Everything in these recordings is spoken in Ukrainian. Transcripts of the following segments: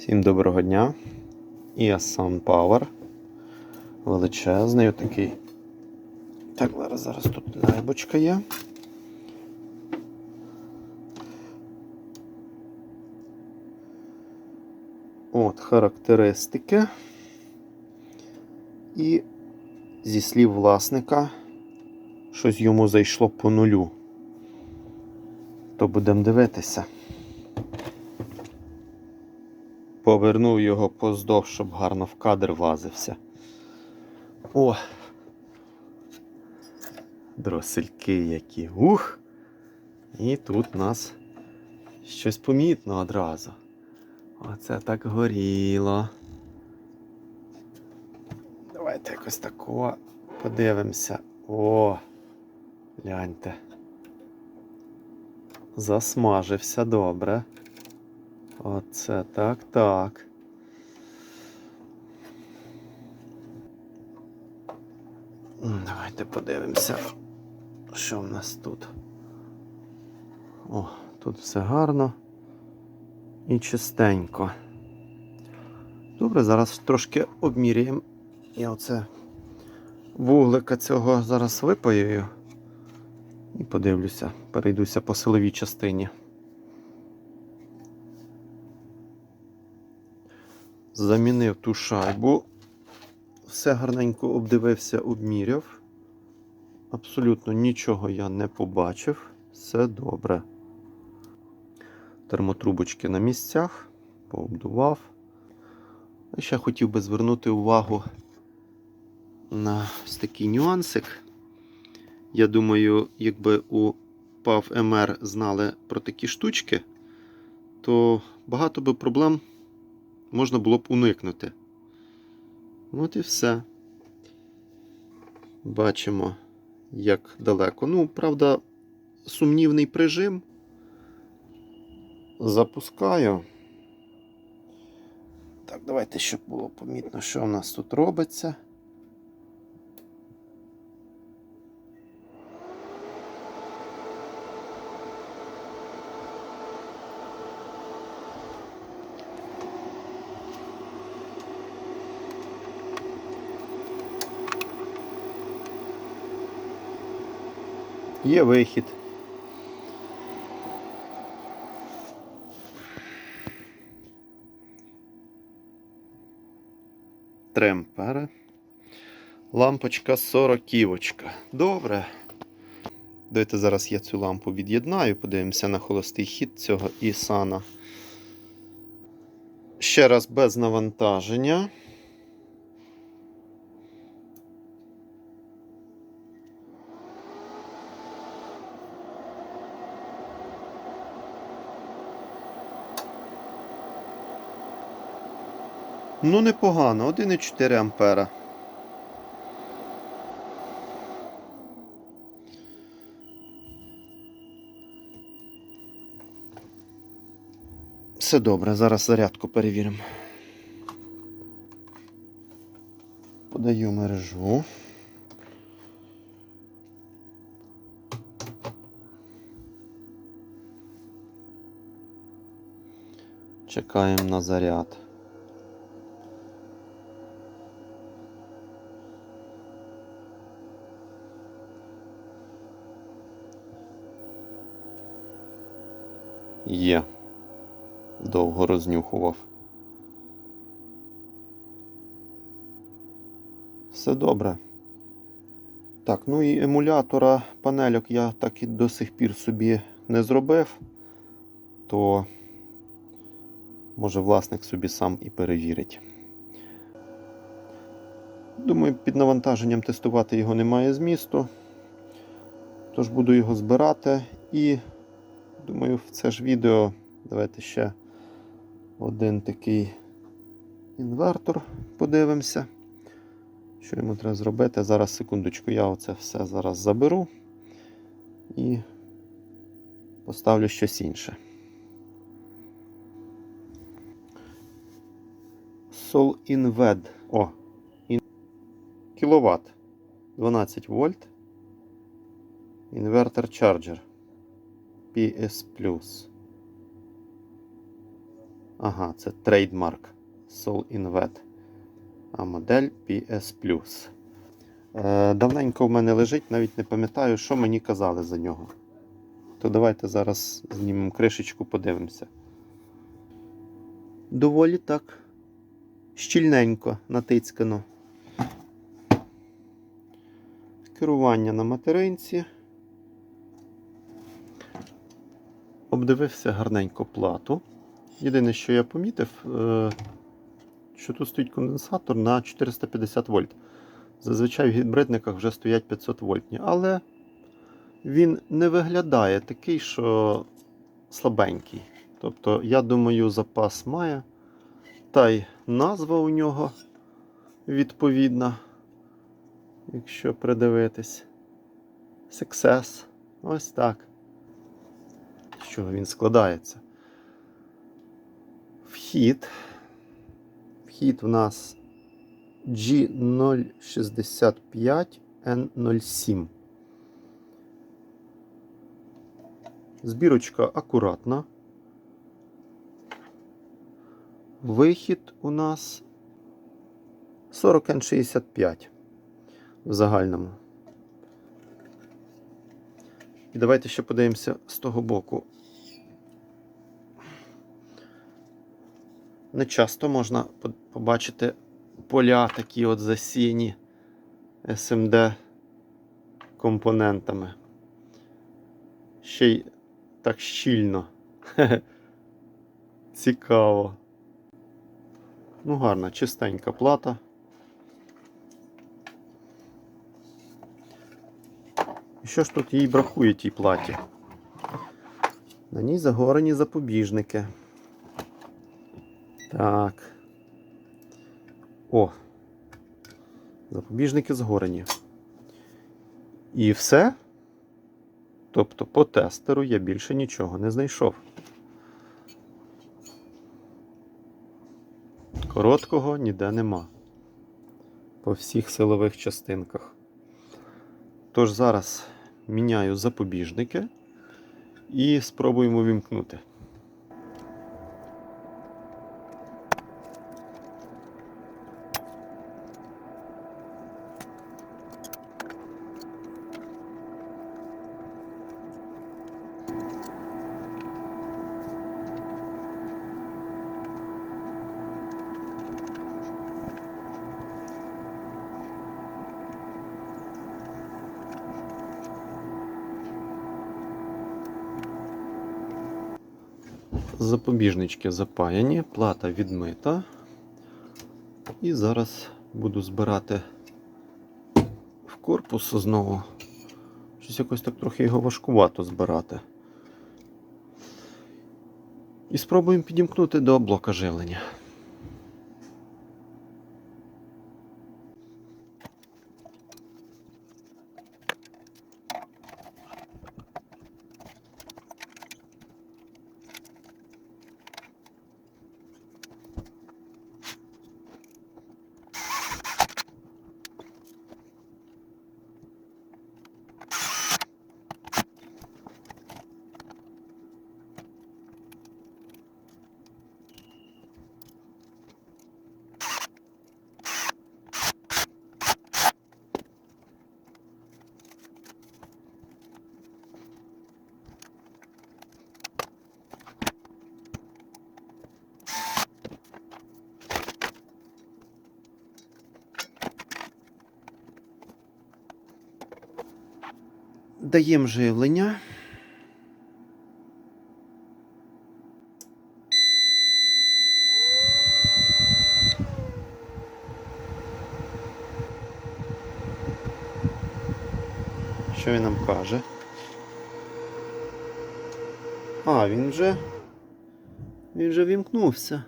Всім доброго дня. І SunPower. Величезний отакий. Так, зараз, зараз тут лайбочка є. От, характеристики. І зі слів власника, щось йому зайшло по нулю. То будемо дивитися. Повернув його поздовж, щоб гарно в кадр влазився. О! Дросельки які. Ух! І тут у нас щось помітно одразу. Оце так горіло. Давайте якось такого подивимося. О! Гляньте. Засмажився добре. Оце так, так. Давайте подивимося, що в нас тут. О, тут все гарно і чистенько. Добре, зараз трошки обміряємо. Я оце вуглика цього зараз випаюю і подивлюся, перейдуся по силовій частині. Замінив ту шайбу. Все гарненько обдивився, обміряв. Абсолютно нічого я не побачив. Все добре. Термотрубочки на місцях, пообдував. Ще хотів би звернути увагу на ось такий нюансик. Я думаю, якби у PAV MR знали про такі штучки, то багато би проблем можна було б уникнути. От і все. Бачимо, як далеко. Ну, правда, сумнівний прижим. Запускаю. Так, давайте, щоб було помітно, що у нас тут робиться. Є вихід. Тремпера. Лампочка 40 ківочка. Добре. Давайте зараз я цю лампу від'єднаю, подивимося на холостий хід цього Ісана. Ще раз без навантаження. Ну, непогано, 1,4 ампера. Все добре, зараз зарядку перевіримо. Подаю мережу. Чекаємо на заряд. Є. Довго рознюхував. Все добре. Так, ну і емулятора панельок я так і до сих пір собі не зробив, то може власник собі сам і перевірить. Думаю, під навантаженням тестувати його немає змісту. Тож буду його збирати і Думаю, в це ж відео давайте ще один такий інвертор подивимося. Що йому треба зробити? Зараз, секундочку, я оце все зараз заберу і поставлю щось інше. Sol Inved. О, ін... кіловат. 12 вольт. Інвертор чарджер. PS Plus. Ага, це трейдмарк Soul Invet. А модель PS Е, давненько в мене лежить, навіть не пам'ятаю, що мені казали за нього. То давайте зараз знімемо кришечку, подивимося. Доволі так щільненько натицькано. Керування на материнці. Обдивився гарненько плату. Єдине, що я помітив, е, що тут стоїть конденсатор на 450 вольт. Зазвичай в гібридниках вже стоять 500 вольтні, але він не виглядає такий, що слабенький. Тобто, я думаю, запас має. Та й назва у нього відповідна, якщо придивитись. Success. Ось так. З чого він складається? Вхід. Вхід в нас G065N07. Збірочка акуратна. Вихід у нас 40N65 в загальному. І давайте ще подивимося з того боку. Не часто можна побачити поля такі от засіяні SMD компонентами. Ще й так щільно. Цікаво. Ну, гарна, чистенька плата. І що ж тут їй бракує тій платі? На ній загорені запобіжники. Так. О. Запобіжники згорені. І все. Тобто по тестеру я більше нічого не знайшов. Короткого ніде нема. По всіх силових частинках. Тож зараз міняю запобіжники і спробуємо вімкнути. Запобіжнички запаяні, плата відмита. І зараз буду збирати в корпус знову. Щось якось так трохи його важкувато збирати. І спробуємо підімкнути до блока живлення. Даємо живлення. Що він нам каже? А, він вже. Він вже вімкнувся.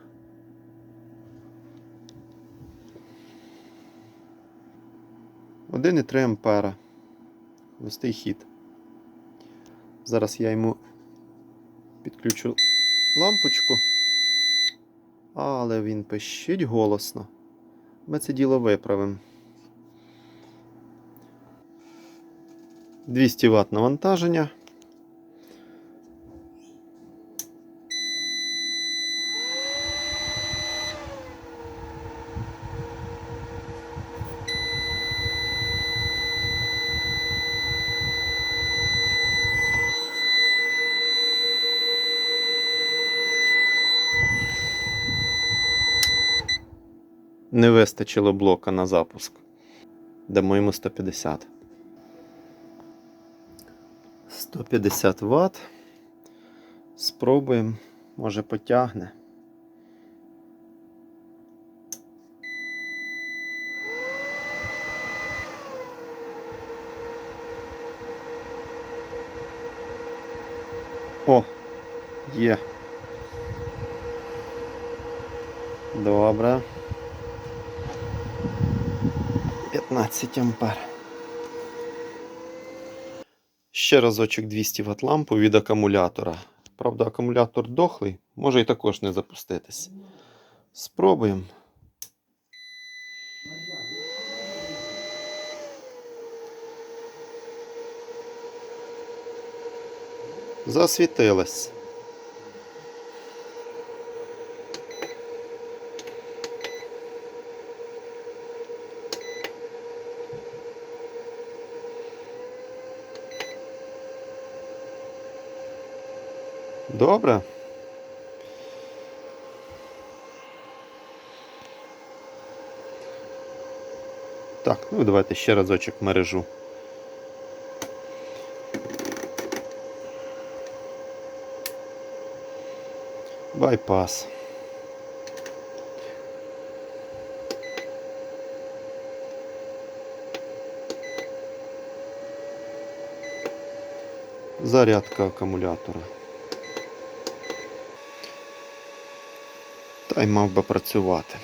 Один і три ампера. Густий хід. Зараз я йому підключу лампочку, але він пищить голосно. Ми це діло виправимо. 200 Вт навантаження. Не вистачило блока на запуск. Дамо йому 150. 150 Вт. Спробуємо, може потягне. О, є. Добре. 15 ампер. Ще разочок 200 Вт лампу від акумулятора. Правда, акумулятор дохлий, може і також не запуститись. Спробуємо. Засвітилась. Добре. Так, ну давайте ще разочок мережу. Байпас. Зарядка акумулятора. Та й мав би працювати.